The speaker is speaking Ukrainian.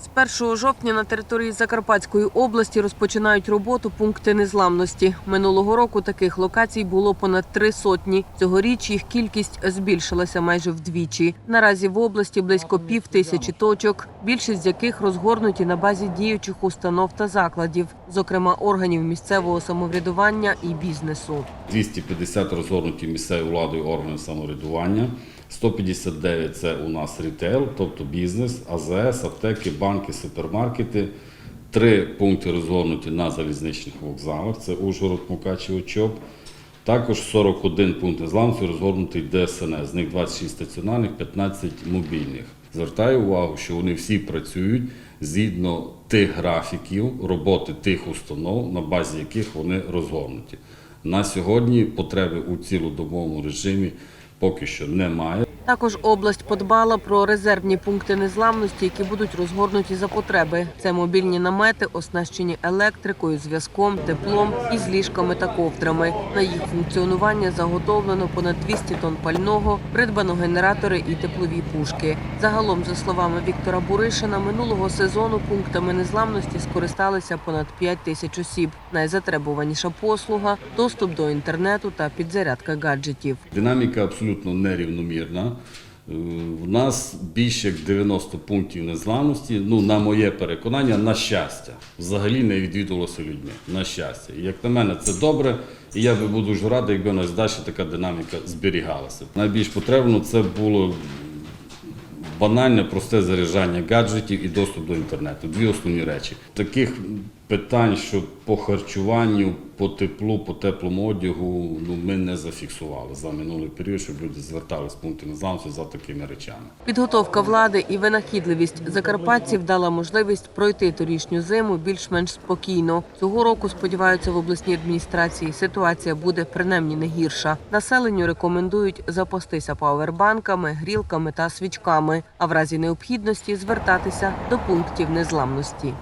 З 1 жовтня на території Закарпатської області розпочинають роботу пункти незламності. Минулого року таких локацій було понад три сотні. Цьогоріч їх кількість збільшилася майже вдвічі. Наразі в області близько пів тисячі точок, більшість з яких розгорнуті на базі діючих установ та закладів, зокрема органів місцевого самоврядування і бізнесу. 250 розгорнуті місцевою владою органи самоврядування, 159 – це у нас рітейл, тобто бізнес, АЗС, аптеки, банки, супермаркети. Три пункти розгорнуті на залізничних вокзалах. Це Ужгород, Мукачево, ЧОП. Також 41 пункт незламності розгорнутий ДСНС. З них 26 стаціонарних, 15 мобільних. Звертаю увагу, що вони всі працюють згідно тих графіків роботи тих установ, на базі яких вони розгорнуті. На сьогодні потреби у цілодобовому режимі поки що немає. Також область подбала про резервні пункти незламності, які будуть розгорнуті за потреби. Це мобільні намети, оснащені електрикою, зв'язком, теплом і з ліжками та ковдрами. На їх функціонування заготовлено понад 200 тонн пального, придбано генератори і теплові пушки. Загалом, за словами Віктора Буришина, минулого сезону пунктами незламності скористалися понад 5 тисяч осіб. Найзатребуваніша послуга доступ до інтернету та підзарядка гаджетів. Динаміка абсолютно нерівномірна. Е, У нас більше як 90 пунктів незламності. Ну, на моє переконання, на щастя, взагалі не відвідувалося людьми. На щастя. Як на мене, це добре. І я би був дуже радий, якби у нас далі така динаміка зберігалася. Найбільш потрібно це було банальне, просте заряджання гаджетів і доступ до інтернету. Дві основні речі. Таких питань, що по харчуванню, по теплу, по теплому одягу, ну ми не зафіксували за минулий період, щоб люди звертались в пункти незламності за такими речами. Підготовка влади і винахідливість закарпатців дала можливість пройти торішню зиму більш-менш спокійно. Цього року сподіваються в обласній адміністрації. Ситуація буде принаймні не гірша. Населенню рекомендують запастися павербанками, грілками та свічками, а в разі необхідності звертатися до пунктів незламності.